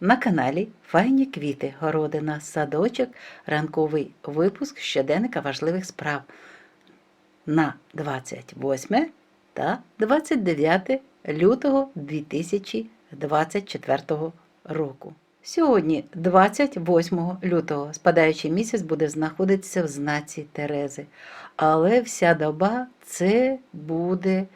На каналі Файні квіти, городина, садочок, ранковий випуск щоденника важливих справ на 28 та 29 лютого 2024 року. Сьогодні, 28 лютого, спадаючий місяць буде знаходитися в знаці Терези, але вся доба це буде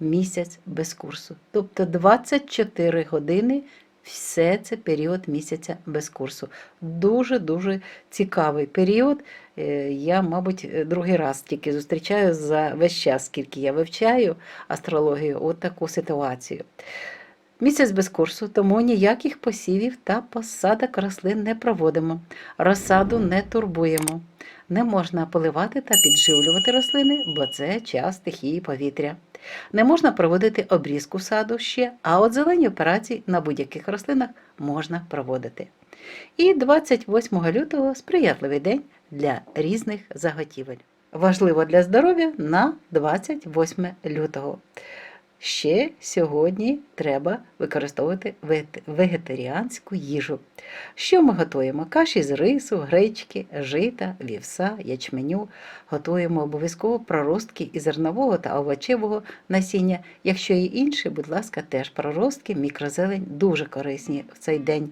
місяць без курсу. Тобто 24 години все це період місяця без курсу. Дуже-дуже цікавий період. Е, Я, мабуть, другий раз тільки зустрічаю за весь час, скільки я вивчаю астрологію, от таку ситуацію. Місяць без курсу, тому ніяких посівів та посадок рослин не проводимо, розсаду не турбуємо. Не можна поливати та підживлювати рослини, бо це час стихії повітря. Не можна проводити обрізку саду ще, а от зелені операції на будь-яких рослинах можна проводити. І 28 лютого сприятливий день для різних заготівель. Важливо для здоров'я на 28 лютого. Ще сьогодні треба використовувати вегетаріанську їжу. Що ми готуємо? Каші з рису, гречки, жита, вівса, ячменю. Готуємо обов'язково проростки із зернового та овочевого насіння. Якщо є інші, будь ласка, теж проростки, мікрозелень дуже корисні в цей день.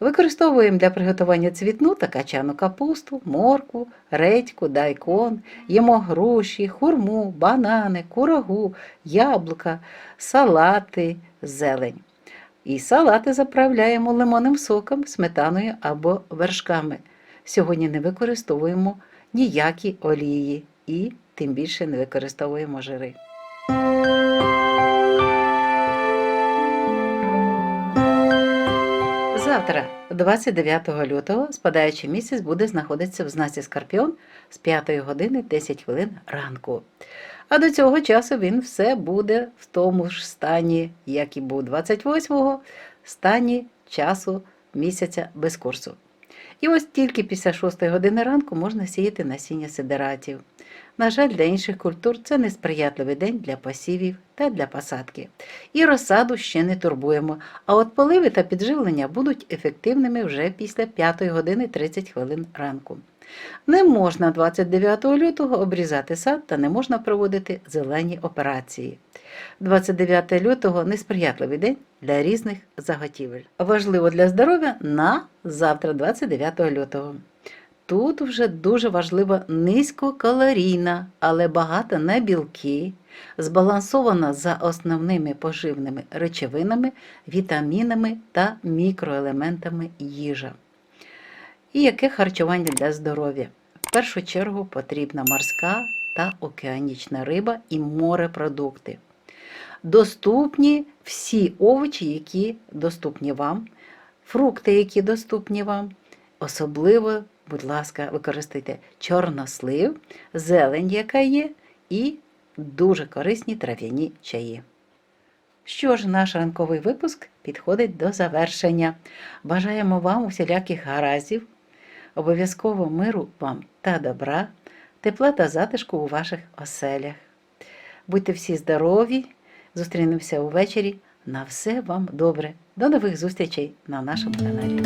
Використовуємо для приготування цвітну та качану капусту, моркву, редьку, дайкон, їмо груші, хурму, банани, курагу, яблука, салати, зелень. І салати заправляємо лимонним соком, сметаною або вершками. Сьогодні не використовуємо ніякі олії і тим більше не використовуємо жири. Завтра, 29 лютого, спадаючий місяць буде знаходитися в знаці Скорпіон з 5 години 10 хвилин ранку. А до цього часу він все буде в тому ж стані, як і був 28-го, стані часу місяця без курсу. І ось тільки після 6 години ранку можна сіяти насіння сидератів. На жаль, для інших культур це несприятливий день для посівів та для посадки. І розсаду ще не турбуємо, а от поливи та підживлення будуть ефективними вже після 5 години 30 хвилин ранку. Не можна 29 лютого обрізати сад та не можна проводити зелені операції. 29 лютого несприятливий день для різних заготівель. Важливо для здоров'я на завтра, 29 лютого. Тут вже дуже важлива низькокалорійна, але багата на білки, збалансована за основними поживними речовинами, вітамінами та мікроелементами їжа. І яке харчування для здоров'я? В першу чергу потрібна морська та океанічна риба і морепродукти. Доступні всі овочі, які доступні вам, фрукти, які доступні вам. Особливо, будь ласка, використайте чорнослив, зелень, яка є, і дуже корисні трав'яні чаї. Що ж, наш ранковий випуск підходить до завершення. Бажаємо вам усіляких гараздів, обов'язково миру вам та добра, тепла та затишку у ваших оселях. Будьте всі здорові, зустрінемося увечері. На все вам добре. До нових зустрічей на нашому каналі.